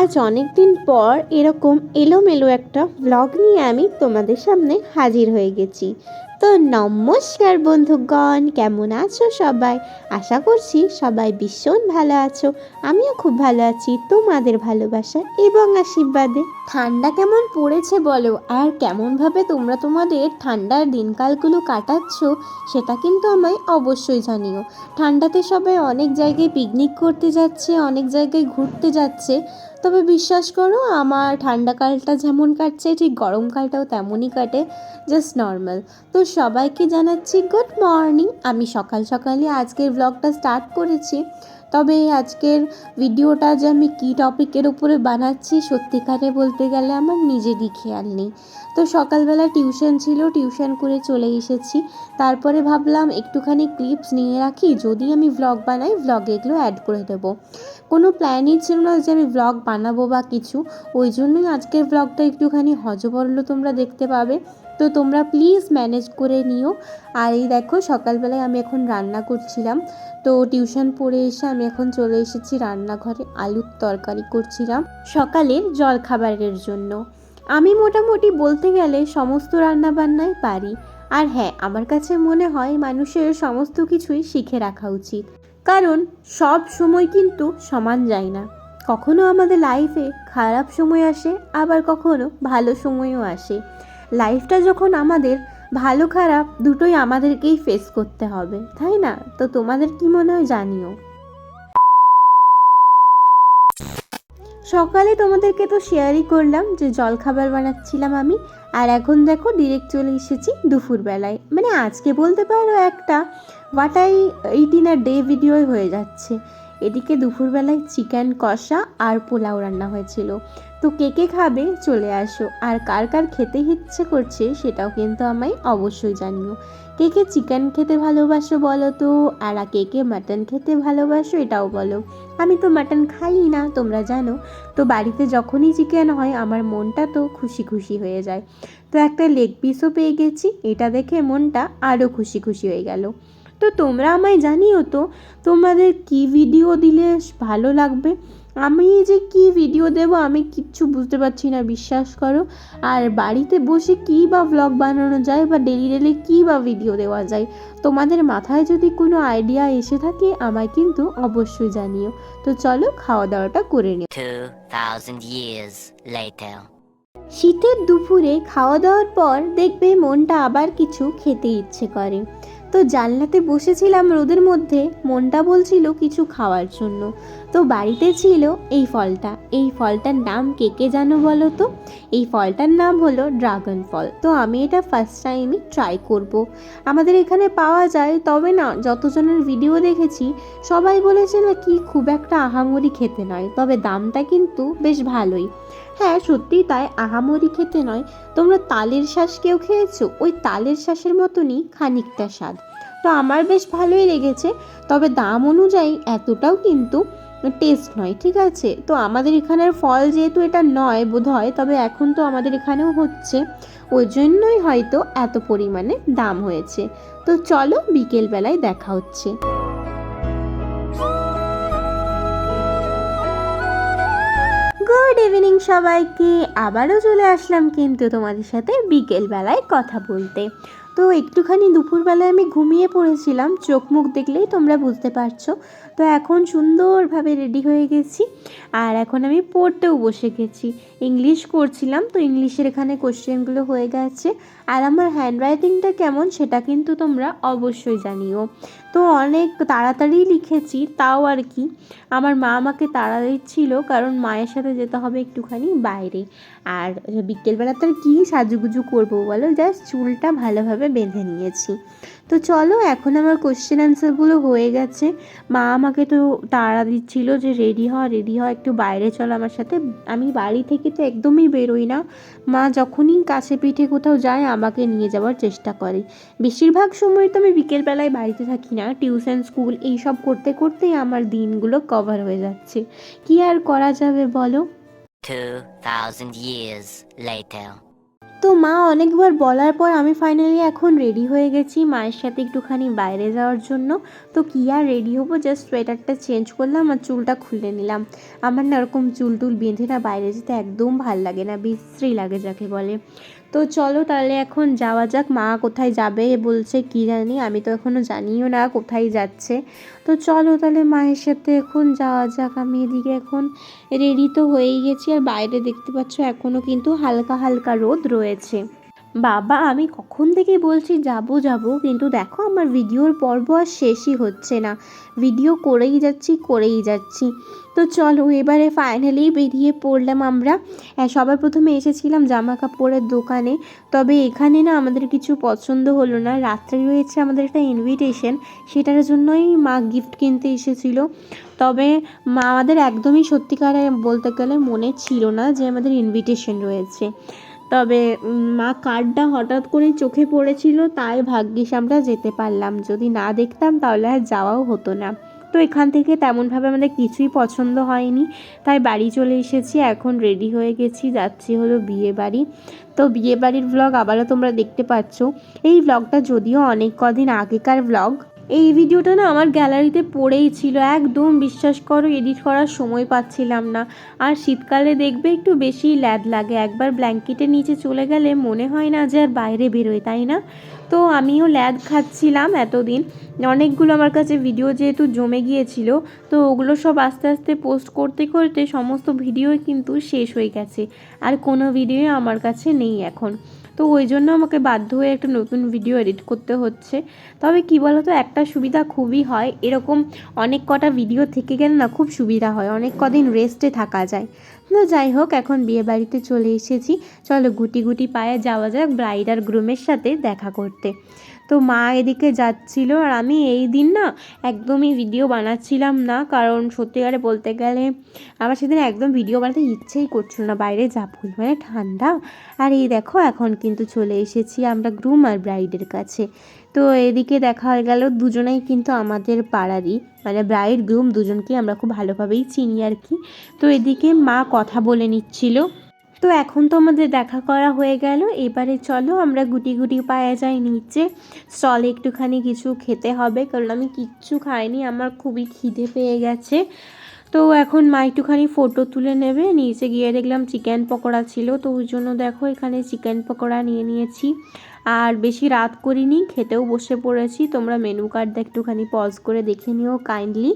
আজ অনেক দিন পর এরকম এলোমেলো একটা ব্লগ নিয়ে আমি তোমাদের সামনে হাজির হয়ে গেছি। তো নমস্কার বন্ধুগণ, কেমন আছো সবাই? আশা করছি সবাই ভীষণ ভালো আছো। আমিও খুব ভালো আছি, তোমাদের ভালোবাসা এবং আশীর্বাদে। ঠান্ডা কেমন পড়েছে বলো? আর কেমনভাবে তোমরা তোমাদের ঠান্ডার দিনকালগুলো কাটাচ্ছ, সেটা কিন্তু আমায় অবশ্যই জানিও। ঠান্ডাতে সবাই অনেক জায়গায় পিকনিক করতে যাচ্ছে, অনেক জায়গায় ঘুরতে যাচ্ছে। তবে বিশ্বাস করো, আমার ঠান্ডাকালটা যেমন কাটছে, ঠিক গরমকালটাও তেমনই কাটে জাস্ট নর্মাল তো সবাইকে জানাচ্ছি গুড মর্নিং আমি সকাল সকালই আজকের ব্লগটা স্টার্ট করেছি। তবে আজকের ভিডিওটা যে আমি কী টপিকের উপরে বানাচ্ছি, সত্যিকারে বলতে গেলে আমার নিজেরই খেয়াল নেই। তো সকালবেলা টিউশন ছিল টিউশন করে চলে এসেছি। তারপরে ভাবলাম একটুখানি ক্লিপস নিয়ে রাখি, যদি আমি ভ্লগ বানাই ভ্লগে এগুলো অ্যাড করে দেবো। কোনো প্ল্যানই ছিল না যে আমি ভ্লগ বানাবো বা কিছু। ওই জন্যই আজকের ভ্লগটা একটুখানি হজবরল তোমরা দেখতে পাবে। তো তোমরা প্লিজ ম্যানেজ করে নিও। আর এই দেখো, সকালবেলায় আমি এখন রান্না করছিলাম। তো টিউশন পড়ে এসে আমি এখন চলে এসেছি রান্নাঘরে, আলুর তরকারি করছিলাম সকালের জলখাবারের জন্য। আমি মোটামুটি বলতে গেলে সমস্ত রান্নাবান্নাই পারি। আর হ্যাঁ আমার কাছে মনে হয় মানুষের সমস্ত কিছুই শিখে রাখা উচিত। কারণ সব সময় কিন্তু সমান যায় না। কখনো আমাদের লাইফে খারাপ সময় আসে, আবার কখনো ভালো সময়ও আসে। লাইফটা যখন আমাদের ভালো খারাপ দুটোই আমাদেরকেই ফেস করতে হবে, তাই না? তো তোমাদের কি মনে হয় জানিও? সকালে তোমাদেরকে তো শেয়ারই করলাম যে জলখাবার বানাচ্ছিলাম আমি, আর এখন দেখো ডিরেক্ট চলে এসেছি দুপুরবেলায়। মানে আজকে বলতে পারো একটা ওয়াটাই এইটিন আর ডে ভিডিওই হয়ে যাচ্ছে। এদিকে দুপুরবেলায় চিকেন কষা আর পোলাও রান্না হয়েছিল। তো কে কে খাবে? চলে আসো। আর কার কার খেতে ইচ্ছে করছে সেটাও কিন্তু আমায় অবশ্যই জানিও। কে কে চিকেন খেতে ভালোবাসো বলো তো? আর কে কে মাটন খেতে ভালোবাসো এটাও বলো। আমি তো মাটন খাই না, তোমরা জানো। তো বাড়িতে যখনই চিকেন হয়, আমার মনটা তো খুশি খুশি হয়ে যায়। তো একটা লেগ পিসও পেয়ে গেছি, এটা দেখে মনটা আরও খুশি খুশি হয়ে গেল। তো তোমরা আমায় জানিও তো তোমাদের কি ভিডিও দিলে ভালো লাগবে? আমি যে কি ভিডিও দেব আমি কিচ্ছু বুঝতে পারছি না বিশ্বাস করো। আর বাড়িতে বসে কী বা ব্লগ বানানো যায় বা ডেলি ডেলি কী বা ভিডিও দেওয়া যায় তোমাদের মাথায় যদি কোনো আইডিয়া এসে থাকে আমায় কিন্তু অবশ্যই জানিও। তো চলো খাওয়া দাওয়াটা করে নিও 2,000 years later. শীতের দুপুরে খাওয়া দাওয়ার পর দেখবে মনটা আবার কিছু খেতে ইচ্ছে করে। তো জানলাতে বসেছিলাম রোদের মধ্যে, মনটা বলছিল কিছু খাওয়ার জন্য। তো বাড়িতে ছিল এই ফলটা। এই ফলটার নাম কে কে জানো বলো তো? এই ফলটার নাম হলো ড্রাগন ফল। তো আমি এটা ফার্স্ট টাইমই ট্রাই করব। আমাদের এখানে পাওয়া যায়, তবে না, যতজনের ভিডিও দেখেছি, সবাই বলেছে না কি খুব একটা আহামরি খেতে নয়, তবে দামটা কিন্তু বেশ ভালোই। হ্যাঁ সত্যিই তাই, আহামরি খেতে নয়। তোমরা তালের শ্বাস কেউ খেয়েছো? ওই তালের শ্বাসের মতনই খানিকটা স্বাদ। তো আমার বেশ ভালোই লেগেছে, তবে দাম অনুযায়ী এতটাও কিন্তু টেস্ট নয়, ঠিক আছে? তো আমাদের এখানের ফল যেহেতু এটা নয় বোধ হয় তবে এখন তো আমাদের এখানেও হচ্ছে। ওই জন্যই হয়তো এত পরিমাণে দাম হয়েছে। তো চলো বিকেলবেলায় দেখা হচ্ছে। ইভিনিং সবাইকে। আবারও চলে আসলাম কিন্তু তোমাদের সাথে বিকেলবেলায় কথা বলতে। তো একটুখানি দুপুরবেলায় আমি ঘুমিয়ে পড়েছিলাম। চোখ মুখ দেখলেই তোমরা বুঝতে পারছ। তো এখন সুন্দরভাবে রেডি হয়ে গেছি। আর এখন আমি পড়তেও বসে গেছি। ইংলিশ করছিলাম তো ইংলিশের এখানে কোশ্চেনগুলো হয়ে গেছে। আর আমার হ্যান্ডরাইটিংটা কেমন সেটা কিন্তু তোমরা অবশ্যই জানিও। তো অনেক তাড়াতাড়ি লিখেছি, তাও আর কি। আমার মা আমাকে তাড়া দিচ্ছিল কারণ মায়ের সাথে যেতে হবে একটুখানি বাইরে। আর বিকেলবেলা তো আর কী সাজুগুজু করব বলো? জাস্ট চুলটা ভালোভাবে বেঁধে নিয়েছি। তো চলো, এখন আমার কোশ্চেন অ্যান্সারগুলো হয়ে গেছে। মা আমাকে তো তাড়া দিচ্ছিল যে রেডি হ রেডি হ, একটু বাইরে চলো আমার সাথে। আমি বাড়ি থেকে তো একদমই বেরোই না। মা যখনই কাছে পিঠে কোথাও যায় আমাকে নিয়ে যাওয়ার চেষ্টা করে। বেশিরভাগ সময় তো আমি বিকেলবেলায় বাড়িতে থাকি না। টিউশন স্কুল এইসব করতে করতেই আমার দিনগুলো কভার হয়ে যাচ্ছে। কি আর করা যাবে বলো? 2,000 years later. তো মা অনেকবার বলার পর আমি ফাইনালি এখন রেডি হয়ে গেছি মায়ের সাথে একটুখানি বাইরে যাওয়ার জন্য। তো কী আর রেডি হব? জাস্ট সোয়েটারটা চেঞ্জ করলাম আর চুলটা খুলে নিলাম। আমার না ওরকম চুল টুল বেঁধে না বাইরে যেতে একদম ভালো লাগে না বিশ্রী লাগে যাকে বলে। তো চলো তাহলে এখন যাওয়া যাক, মা কোথায় যাবে বলছে কি জানি, আমি তো এখনও জানিও না কোথায় যাচ্ছে। তো চলো তাহলে মায়ের সাথে এখন যাওয়া যাক, আমি এদিকে এখন রেডি তো হয়েই গেছি, আর বাইরে দেখতে পাচ্ছ এখনও কিন্তু হালকা হালকা রোদ রয়েছে। বাবা, আমি কখন থেকে বলছি যাব যাব, কিন্তু দেখো আমার ভিডিওর পর্ব আর শেষই হচ্ছে না। ভিডিও করেই যাচ্ছি করেই যাচ্ছি। তো চলো, এবারে ফাইনালি বেরিয়ে পড়লাম আমরা। সবার প্রথমে এসেছিলাম জামা কাপড়ের দোকানে। তবে এখানে না আমাদের কিছু পছন্দ হলো না। রাত্রে রয়েছে আমাদের একটা ইনভিটেশন সেটার জন্যই মা গিফট কিনতে এসেছিল। তবে মা আমাদের একদমই সত্যিকারে বলতে গেলে মনে ছিল না যে আমাদের ইনভিটেশন রয়েছে। তবে মা কার্ডটা হঠাৎ করে চোখে পড়েছিল, তাই ভাগ্যিস আমরা যেতে পারলাম। যদি না দেখতাম, তাহলে আর যাওয়াও হতো না। তো এখান থেকে তেমনভাবে আমাদের কিছুই পছন্দ হয়নি। তাই বাড়ি চলে এসেছি, এখন রেডি হয়ে গেছি, যাচ্ছি হলো বিয়ে বাড়ি তো বিয়ে বাড়ির ভ্লগ আবারও তোমরা দেখতে পাচ্ছ। এই ভ্লগটা যদিও অনেক কদিন আগেকার ভ্লগ এই ভিডিওটা না আমার গ্যালারিতে পড়েই ছিল। একদম বিশ্বাস করো, এডিট করার সময় পাচ্ছিলাম না। আর শীতকালে দেখবে একটু বেশি ল্যাদ লাগে। একবার ব্ল্যাঙ্কেটের নিচে চলে গেলে মনে হয় না যে আর বাইরে বেরোয়, তাই না? তো আমিও ল্যাদ খাচ্ছিলাম এতদিন। অনেকগুলো আমার কাছে ভিডিও যেহেতু জমে গিয়েছিল, তো ওগুলো সব আস্তে আস্তে পোস্ট করতে করতে সমস্ত ভিডিওই কিন্তু শেষ হয়ে গেছে। আর কোনো ভিডিও আমার কাছে নেই এখন। তো ওই জন্য আমাকে বাধ্য হয়ে একটা নতুন ভিডিও এডিট করতে হচ্ছে। তবে কি বলতো, একটা সুবিধা খুবই হয়, এরকম অনেক কটা ভিডিও থেকে গেলে না খুব সুবিধা হয়, অনেক কদিন রেস্টে থাকা যায়। তো যাই হোক, এখন বিয়ে বাড়িতে চলে এসেছি। চলো গুটি গুটি পায়ে যাওয়া যাক ব্রাইড আর গ্রুমের সাথে দেখা করতে। তো মা এদিকে যাচ্ছিল আর আমি এই দিন না একদমই ভিডিও বানাচ্ছিলাম না। কারণ সত্যিকারে বলতে গেলে আমার সেদিন একদম ভিডিও বানাতে ইচ্ছেই করছিল না। বাইরে যা পরিমাণে ঠান্ডা। আর এই দেখো, এখন কিন্তু চলে এসেছি আমরা গ্রুম আর ব্রাইডের কাছে। তো এদিকে দেখা হয়ে গেল, দুজনেই কিন্তু আমাদের পাড়ারই। মানে ব্রাইড গ্রুম দুজনকে আমরা খুব ভালোভাবেই চিনি আর কি। তো এদিকে মা কথা বলে নিচ্ছিল। তো এখন তো আমাদের দেখা করা হয়ে গেল। এবারে চলো আমরা গুটি গুটি পায়ে যাই নিচে। স্টলে একটুখানি কিছু খেতে হবে, কারণ আমি কিচ্ছু খাইনি, আমার খুবই খিদে পেয়ে গেছে। তো এখন মা একটুখানি ফটো তুলে নেবে। নিচে গিয়ে দেখলাম চিকেন পকোড়া ছিল, তো ওই জন্য দেখো এখানে চিকেন পকোড়া নিয়ে নিয়েছি। আর বেশি রাত করিনি, খেতেও বসে পড়েছি। তোমরা মেনু কার্ডটা একটুখানি পজ করে দেখে নিও কাইন্ডলি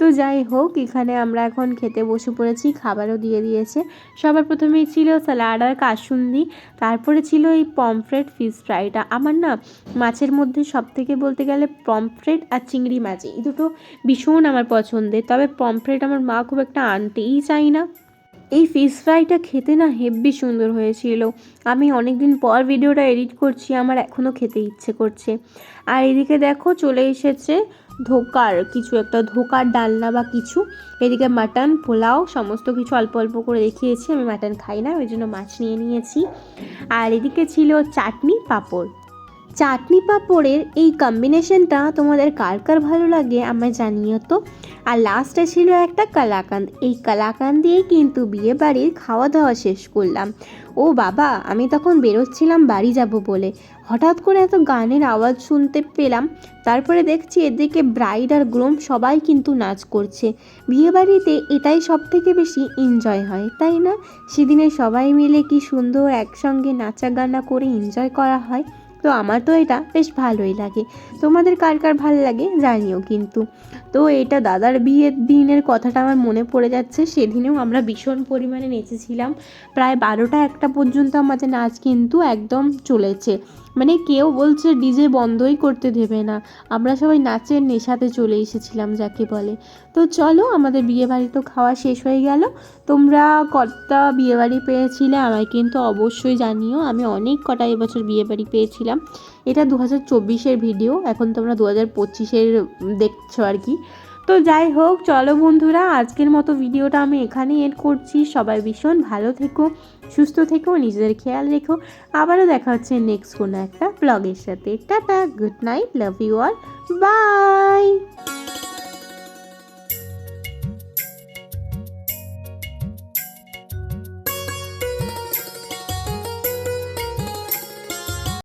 তো যাই হোক, এখানে আমরা এখন খেতে বসে পড়েছি, খাবারও দিয়ে দিয়েছে। সবার প্রথমেই ছিল স্যালাড আর কাসুন্দি। তারপরে ছিল এই পমফ্রেট ফিশ ফ্রাইটা। আমার না মাছের মধ্যে সব থেকে বলতে গেলে পমফ্রেট আর চিংড়ি মাছ, এই দুটো ভীষণ আমার পছন্দের। তবে পমফ্রেট আমার মা খুব একটা আনতেই চাই না। এই ফিশ ফ্রাইটা খেতে না হেব্বি সুন্দর হয়েছিল। আমি অনেক দিন পর ভিডিওটা এডিট করছি, আমার এখনও খেতে ইচ্ছে করছে। আর এদিকে দেখো চলে এসেছে ধোকার, কিছু একটা ধোকার ডালনা বা কিছু। এদিকে মাটন, পোলাও, সমস্ত কিছু অল্প অল্প করে দেখিয়েছি। আমি মাটন খাই না, ওই জন্য মাছ নিয়ে নিয়েছি। আর এদিকে ছিল চাটনি পাঁপড়। চাটনি পাঁপড়ের এই কম্বিনেশনটা তোমাদের কার কার ভালো লাগে আমায় জানিও তো। আর লাস্টে ছিল একটা কালাকান্দ। এই কালাকান্দ দিয়েই কিন্তু বিয়ে বাড়ির খাওয়া দাওয়া শেষ করলাম। ও বাবা, আমি তখন বেরোচ্ছিলাম বাড়ি যাব বলে। হঠাৎ করে এত গানের আওয়াজ শুনতে পেলাম। তারপরে দেখছি এদিকে ব্রাইড আর গ্রোম সবাই কিন্তু নাচ করছে। বিয়েবাড়িতে এটাই সব থেকে বেশি এনজয় হয়, তাই না? সেদিনে সবাই মিলে কি সুন্দর একসঙ্গে নাচা গানা করে এনজয় করা হয়? তো আমার তো এটা বেশ ভালোই লাগে। তোমাদের কার কার ভালো লাগে জানিও, কিন্তু তো এটা দাদার বিয়ের দিনের কথাটা আমার মনে পড়ে যাচ্ছে। সেদিনেও আমরা ভীষণ পরিমাণে নেচেছিলাম। প্রায় বারোটা একটা পর্যন্ত আমাদের নাচ কিন্তু একদম চলেছে। মানে কেউ বলছে ডিজে বন্ধই করতে দেবে না। আমরা সবাই নাচের নেশাতে চলে এসেছিলাম, যাকে বলে। তো চলো, আমাদের বিয়ে বাড়ি তো খাওয়া শেষ হয়ে গেল। তোমরা কটা বিয়ে বাড়ি পেয়েছিলে আমায় কিন্তু অবশ্যই জানিও। আমি অনেক কটা এবছর বিয়ে বাড়ি পেয়েছিলাম। এটা দু হাজার চব্বিশের ভিডিও, এখন তোমরা দু হাজার পঁচিশের দেখছ আর কি। তো যাই হোক, চলো বন্ধুরা, আজকের মতো ভিডিওটা আমি এখানেই এড করছি। সবাই ভীষণ ভালো থেকো, সুস্থ থেকো, নিজেদের খেয়াল রেখো। আবারও দেখা হচ্ছে নেক্সট কোনো একটা ব্লগের সাথে। Tata good night love you all bye